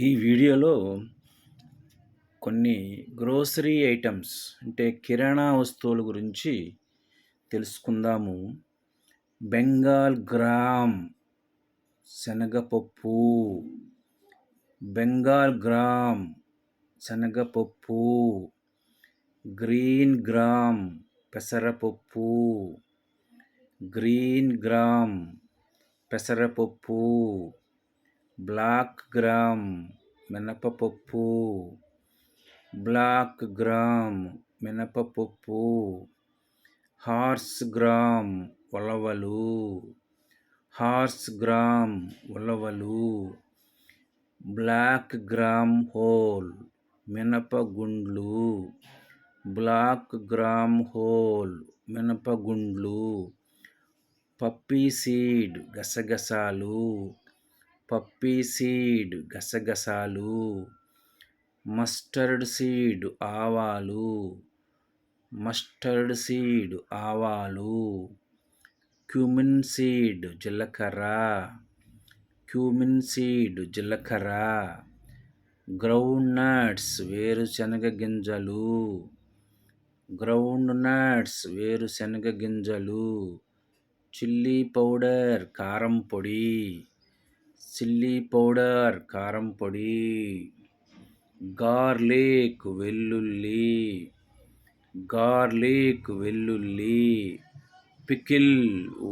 ఈ వీడియోలో కొన్ని గ్రోసరీ ఐటమ్స్ అంటే కిరాణా వస్తువుల గురించి తెలుసుకుందాము. బెంగాల్ గ్రామ్ శనగపప్పు. బెంగాల్ గ్రామ్ శనగపప్పు. గ్రీన్ గ్రామ్ పెసరపప్పు. గ్రీన్ గ్రామ్ పెసరపప్పు. బ్లాక్ గ్రామ్ మినపపప్పు బ్లాక్ గ్రామ్ మినపపప్పు హార్స్ గ్రామ్ ఉలవలు హార్స్ గ్రామ్ ఉలవలు బ్లాక్ గ్రామ్ హోల్ మినపగుండ్లు బ్లాక్ గ్రామ్ హోల్ మినపగుండ్లు పప్పీ సీడ్ గసగసాలు పప్పీ సీడ్ గసగసాలు మస్టర్డ్ సీడ్ ఆవాలు మస్టర్డ్ సీడ్ ఆవాలు క్యూమిన్ సీడ్ జీలకర్ర క్యూమిన్ సీడ్ జీలకర్ర గ్రౌండ్ నట్స్ వేరుశనగ గింజలు గ్రౌండ్ నట్స్ వేరుశనగ గింజలు చిల్లీ పౌడర్ కారం పొడి. చిల్లీ పౌడర్ కారం పొడి గార్లిక్ వెల్లుల్లి గార్లిక్ వెల్లుల్లి పికిల్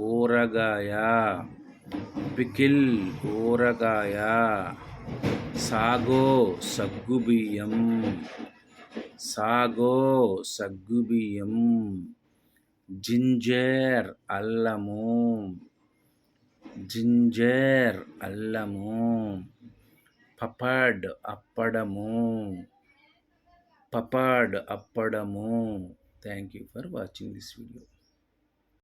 ఊరగాయ పికిల్ ఊరగాయ సాగో సగ్గుబియ్యం సాగో సగ్గుబియ్యం జింజర్ అల్లము జింజర్ అల్లము పపడ్ అప్పడము papad అప్పడము. Thank you for watching this video